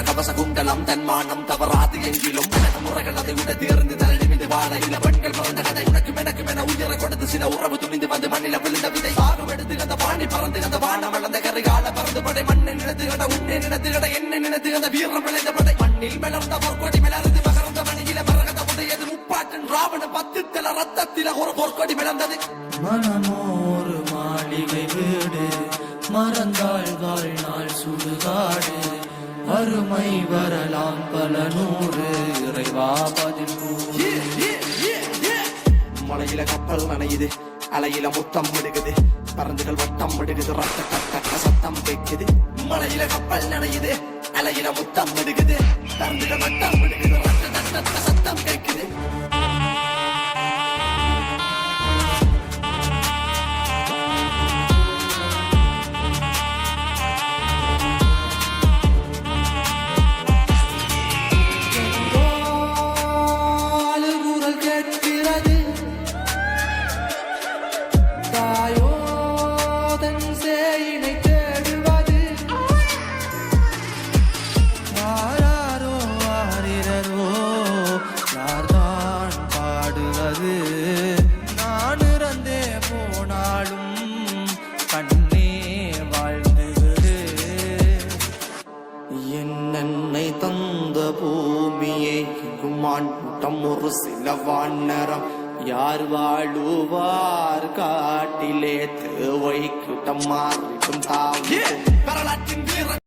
கவச குண்டலம் தன்மானம் தவறாது எங்கிலும். முறைகள் அதை விட தேர்ந்து தலைநிமிந்து வாழ இல்ல பெண்கள் பிறந்த கதை உனக்கும் எனக்கும் என உயிரை கொடுத்து சில உறவு துணிந்து வந்து மண்ணில விழுந்த விதை. சாகம் எடுத்து அந்த பாணி பறந்து அந்த வானம் வளர்ந்த கருகால பறந்து படை. மண்ணை நினைத்து கட உன்னை நினைத்து கட என்ன நினைத்து அந்த வீரம் விளைந்த படை. மண்ணில் மலர்ந்த பொற்கொடி மலர்ந்து மகர்ந்த மணியில மரகத உடையது முப்பாட்டன் ராவண பத்து தல ரத்தத்தில ஒரு பொற்கொடி மனமோரு மாளிகை வீடு மறந்தாள் வாழ்நாள் சுடுகாடு. அருமை வரலாம் பல நூறு. இறைவா பதில் மலையில கப்பல் நனையுது. அலையில முத்தம் விடுகுது பறந்துகள் வட்டம் விடுகுது ரத்த கட்ட சத்தம் வைக்குது மலையில கப்பல் நனையுது. அலையில முத்தம் விடுகுது பறந்துகள் வட்டம் விடுகுது ரத்த கட்ட சத்தம் கேட்குது. கண்ணே வாழ்ந்து விடு என்னை தந்த பூமியை குமான் ஒரு சில வானரம் யார் வாழுவார் காட்டிலே தேவை கூட்டம் மாறிட்டும் தாவும் வரலாற்று